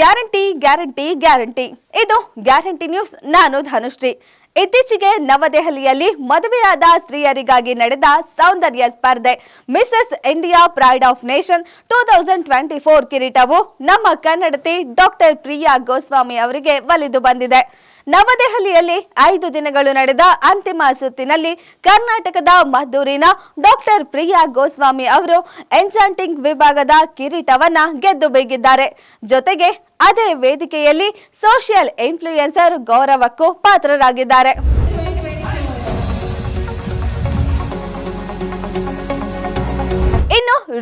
Guarantee guarantee guarantee. ಇದು guarantee news, ನಾನು ಧನುಶ್ರೀ ಇತ್ತೀಚೆಗೆ ನವದೆಹಲಿಯಲ್ಲಿ ಮದುವೆಯಾದ ಸ್ತ್ರೀಯರಿಗಾಗಿ ನಡೆದ ಸೌಂದರ್ಯ ಸ್ಪರ್ಧೆ Mrs India pride of nation two thousand twenty four ಕಿರೀಟವು ನಮ್ಮ ಕನ್ನಡತಿ ಡಾಕ್ಟರ್ ಪ್ರಿಯಾ ಗೋಸ್ವಾಮಿ ಅವರಿಗೆ ಒಲಿದು ಬಂದಿದೆ. ನವದೆಹಲಿಯಲ್ಲಿ ಐದು ದಿನಗಳು ನಡೆದ ಅಂತಿಮ ಸುತ್ತಿನಲ್ಲಿ ಕರ್ನಾಟಕದ ಮದ್ದೂರಿನ ಡಾಕ್ಟರ್ ಪ್ರಿಯಾ ಗೋಸ್ವಾಮಿ ಅವರು ಎಂಚಾಂಟಿಂಗ್ ವಿಭಾಗದ ಕಿರೀಟವನ್ನ ಗೆದ್ದು ಬೀಗಿದ್ದಾರೆ. ಜೊತೆಗೆ ಅದೇ ವೇದಿಕೆಯಲ್ಲಿ ಸೋಷಿಯಲ್ ಇನ್ಫ್ಲೂಯೆನ್ಸರ್ ಗೌರವಕ್ಕೂ ಪಾತ್ರರಾಗಿದ್ದಾರೆ.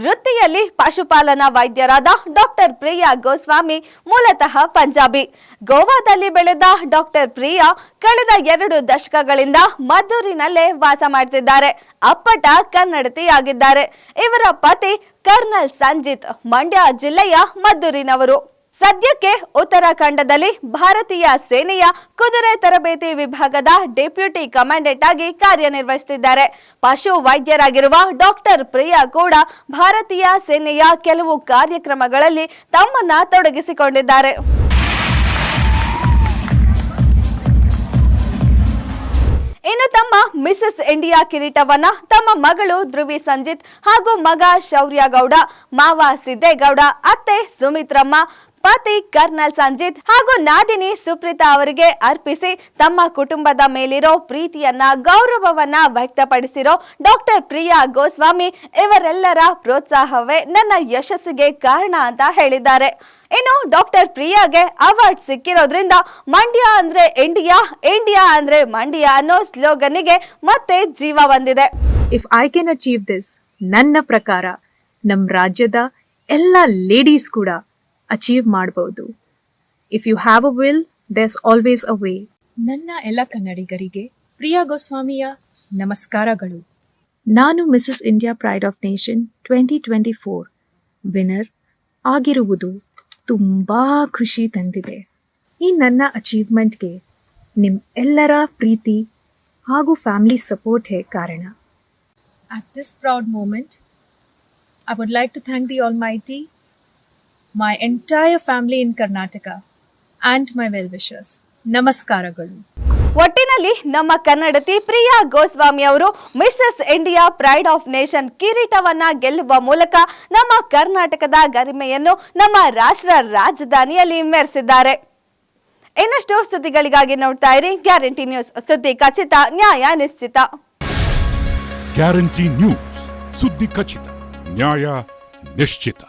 ವೃತ್ತಿಯಲ್ಲಿ ಪಶುಪಾಲನಾ ವೈದ್ಯರಾದ ಡಾಕ್ಟರ್ ಪ್ರಿಯಾ ಗೋಸ್ವಾಮಿ, ಮೂಲತಃ ಪಂಜಾಬಿ. ಗೋವಾದಲ್ಲಿ ಬೆಳೆದ ಡಾಕ್ಟರ್ ಪ್ರಿಯಾ ಕಳೆದ ಎರಡು ದಶಕಗಳಿಂದ ಮದ್ದೂರಿನಲ್ಲೇ ವಾಸ ಮಾಡ್ತಿದ್ದಾರೆ. ಅಪ್ಪಟ ಕನ್ನಡತಿಯಾಗಿದ್ದಾರೆ. ಇವರ ಪತಿ ಕರ್ನಲ್ ಸಂಜಿತ್ ಮಂಡ್ಯ ಜಿಲ್ಲೆಯ ಮದ್ದೂರಿನವರು. ಸದ್ಯಕ್ಕೆ ಉತ್ತರಾಖಂಡದಲ್ಲಿ ಭಾರತೀಯ ಸೇನೆಯ ಕುದುರೆ ತರಬೇತಿ ವಿಭಾಗದ ಡೆಪ್ಯೂಟಿ ಕಮಾಂಡೆಂಟ್ ಆಗಿ ಕಾರ್ಯನಿರ್ವಹಿಸುತ್ತಿದ್ದಾರೆ. ಪಶು ವೈದ್ಯರಾಗಿರುವ ಡಾಕ್ಟರ್ ಪ್ರಿಯಾ ಕೂಡ ಭಾರತೀಯ ಸೇನೆಯ ಕೆಲವು ಕಾರ್ಯಕ್ರಮಗಳಲ್ಲಿ ತಮ್ಮನ್ನ ತೊಡಗಿಸಿಕೊಂಡಿದ್ದಾರೆ. ಇನ್ನು ತಮ್ಮ ಮಿಸಸ್ ಇಂಡಿಯಾ ಕಿರೀಟವನ್ನ ತಮ್ಮ ಮಗಳು ಧ್ರುವಿ ಸಂಜಿತ್ ಹಾಗೂ ಮಗ ಶೌರ್ಯ ಗೌಡ, ಮಾವ ಸಿದ್ದೇಗೌಡ, ಅತ್ತೆ ಸುಮಿತ್ರಮ್ಮ ಪತಿ ಕರ್ನಲ್ ಸಂಜಿತ್ ಹಾಗೂ ನಾದಿನಿ ಸುಪ್ರೀತಾ ಅವರಿಗೆ ಅರ್ಪಿಸಿ ತಮ್ಮ ಕುಟುಂಬದ ಮೇಲಿರೋ ಪ್ರೀತಿಯನ್ನ, ಗೌರವವನ್ನ ವ್ಯಕ್ತಪಡಿಸಿರೋ ಡಾಕ್ಟರ್ ಪ್ರಿಯಾ ಗೋಸ್ವಾಮಿ ಇವರೆಲ್ಲರ ಪ್ರೋತ್ಸಾಹವೇ ನನ್ನ ಯಶಸ್ಸಿಗೆ ಕಾರಣ ಅಂತ ಹೇಳಿದ್ದಾರೆ. ಇನ್ನು ಡಾಕ್ಟರ್ ಪ್ರಿಯಾಗೆ ಅವಾರ್ಡ್ ಸಿಕ್ಕಿರೋದ್ರಿಂದ ಮಂಡ್ಯ ಅಂದ್ರೆ ಇಂಡಿಯಾ ಇಂಡಿಯಾ ಅಂದ್ರೆ ಮಂಡ್ಯ ಅನ್ನೋ ಸ್ಲೋಗನ್ಗೆ ಮತ್ತೆ ಜೀವ ಬಂದಿದೆ. If I can achieve this ನನ್ನ ಪ್ರಕಾರ ನಮ್ಮ ರಾಜ್ಯದ ಎಲ್ಲ ಲೇಡೀಸ್ ಕೂಡ ಅಚೀವ್ ಮಾಡಬಹುದು if you have a will there's always a way ನನ್ನ ಎಲ್ಲ ಕನ್ನಡಿಗರಿಗೆ ಪ್ರಿಯಾ ಗೋಸ್ವಾಮಿಯ ನಮಸ್ಕಾರಗಳು. ನಾನು Mrs India pride of nation twenty twenty four winner ಆಗಿರುವುದು ತುಂಬ ಖುಷಿ ತಂದಿದೆ. ಈ ನನ್ನ ಅಚೀವ್ಮೆಂಟ್ಗೆ ನಿಮ್ಮ ಎಲ್ಲರ ಪ್ರೀತಿ ಹಾಗೂ ಫ್ಯಾಮಿಲಿ ಸಪೋರ್ಟೇ ಕಾರಣ? At this proud moment I would like to thank the all my Almighty, my entire family in Karnataka, and my well wishers. Namaskaraಗಳು. ಒಟ್ಟಿನಲ್ಲಿ ನಮ್ಮ ಕನ್ನಡತಿ ಪ್ರಿಯಾ ಗೋಸ್ವಾಮಿ ಅವರು Mrs India pride of nation ಕಿರೀಟವನ್ನ ಗೆಲ್ಲುವ ಮೂಲಕ ನಮ್ಮ ಕರ್ನಾಟಕದ ಗರಿಮೆಯನ್ನು ನಮ್ಮ ರಾಷ್ಟ್ರ ರಾಜಧಾನಿಯಲ್ಲಿ ಮೆರೆಸಿದ್ದಾರೆ ಇನ್ನಷ್ಟು ಸುದ್ದಿಗಳಿಗಾಗಿ ನೋಡ್ತಾ ಇರಿ ಗ್ಯಾರಂಟಿ ನ್ಯೂಸ್ ಸುದ್ದಿ ಖಚಿತ ನ್ಯಾಯ ನಿಶ್ಚಿತ ಗ್ಯಾರಂಟಿ ನ್ಯೂಸ್ ಸುದ್ದಿ ಖಚಿತ ನ್ಯಾಯ ನಿಶ್ಚಿತ